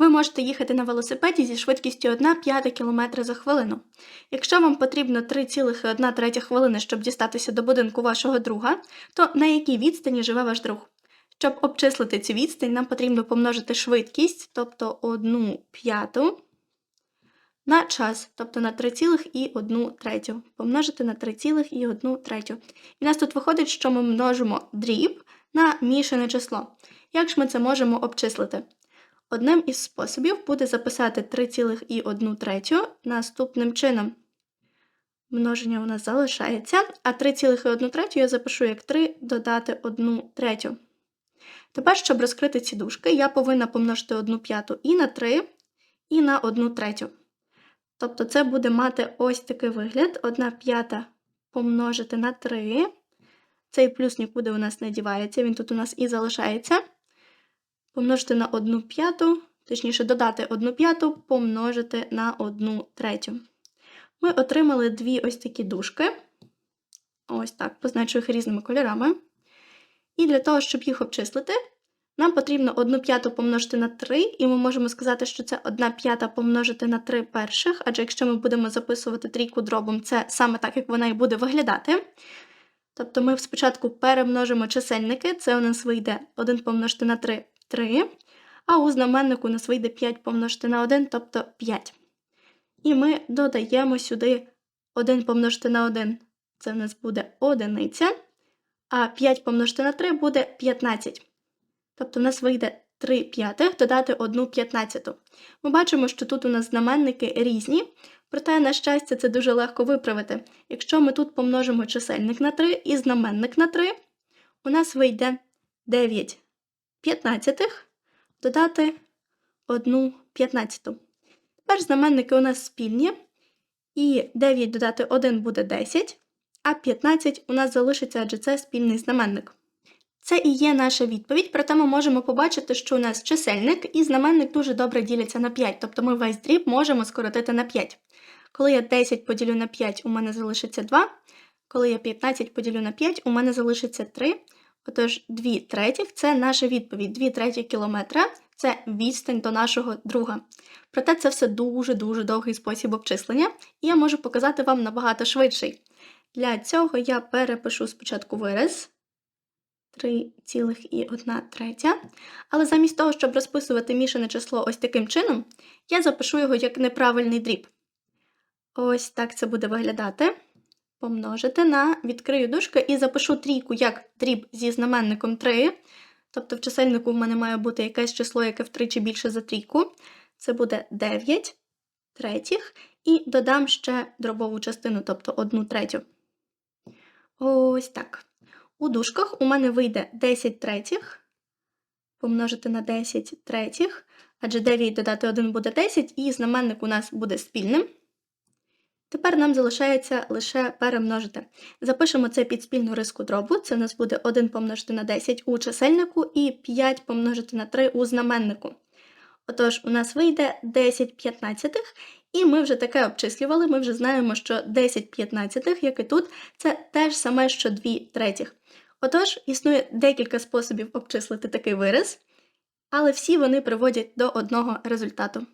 Ви можете їхати на велосипеді зі швидкістю 1,5 км за хвилину. Якщо вам потрібно 3,1 хвилини, щоб дістатися до будинку вашого друга, то на якій відстані живе ваш друг? Щоб обчислити цю відстань, нам потрібно помножити швидкість, тобто 1 п'яту, на час, тобто на 3,1 третю. Помножити на 3,1 третю. І нас тут виходить, що ми множимо дріб на мішане число. Як ж ми це можемо обчислити? Одним із способів буде записати 3,1 третю наступним чином. Множення у нас залишається, а 3,1 третю я запишу як 3 додати 1 третю. Тепер, щоб розкрити ці дужки, я повинна помножити 1 п'яту і на 3, і на 1 третю. Тобто це буде мати ось такий вигляд: 1 п'ята помножити на 3. Цей плюс нікуди у нас не дівається, він тут у нас і залишається. Помножити на 1 п'яту, точніше, додати 1 п'яту, помножити на 1 третю. Ми отримали дві ось такі дужки. Ось так, позначу їх різними кольорами. І для того, щоб їх обчислити, нам потрібно 1 п'яту помножити на 3, і ми можемо сказати, що це 1 п'ята помножити на 3 перших, адже якщо ми будемо записувати трійку дробом, це саме так, як вона і буде виглядати. Тобто ми спочатку перемножимо чисельники, це у нас вийде 1 помножити на 3 3, а у знаменнику у нас вийде 5 помножити на 1, тобто 5. І ми додаємо сюди 1 помножити на 1, це в нас буде одиниця, а 5 помножити на 3 буде 15. Тобто в нас вийде 3 п'ятих додати 1 п'ятнадцяту. Ми бачимо, що тут у нас знаменники різні, проте, на щастя, це дуже легко виправити. Якщо ми тут помножимо чисельник на 3 і знаменник на 3, у нас вийде 9 п'ятнадцятих додати 1 п'ятнадцяту. Тепер знаменники у нас спільні, і 9 додати 1 буде 10, а 15 у нас залишиться, адже це спільний знаменник. Це і є наша відповідь, проте ми можемо побачити, що у нас чисельник і знаменник дуже добре діляться на 5, тобто ми весь дріб можемо скоротити на 5. Коли я 10 поділю на 5, у мене залишиться 2. Коли я 15 поділю на 5, у мене залишиться 3. Отож, 2 третіх це наша відповідь. 2 треті кілометра це відстань до нашого друга. Проте це все дуже-дуже довгий спосіб обчислення, і я можу показати вам набагато швидший. Для цього я перепишу спочатку вираз 3,1 третя. Але замість того, щоб розписувати мішане число ось таким чином, я запишу його як неправильний дріб. Ось так це буде виглядати. Помножити на відкрию дужки і запишу трійку як дріб зі знаменником 3. Тобто в чисельнику в мене має бути якесь число, яке втричі більше за трійку. Це буде 9 третіх. І додам ще дробову частину, тобто 1 третю. Ось так. У дужках у мене вийде 10 третіх. Помножити на 10 третіх. Адже 9 додати 1 буде 10, і знаменник у нас буде спільним. Тепер нам залишається лише перемножити. Запишемо це під спільну риску дробу. Це у нас буде 1 помножити на 10 у чисельнику і 5 помножити на 3 у знаменнику. Отож, у нас вийде 10 п'ятнадцятих, і ми вже таке обчислювали, ми вже знаємо, що 10 п'ятнадцятих, як і тут, це те ж саме, що 2 третіх. Отож, існує декілька способів обчислити такий вираз, але всі вони приводять до одного результату.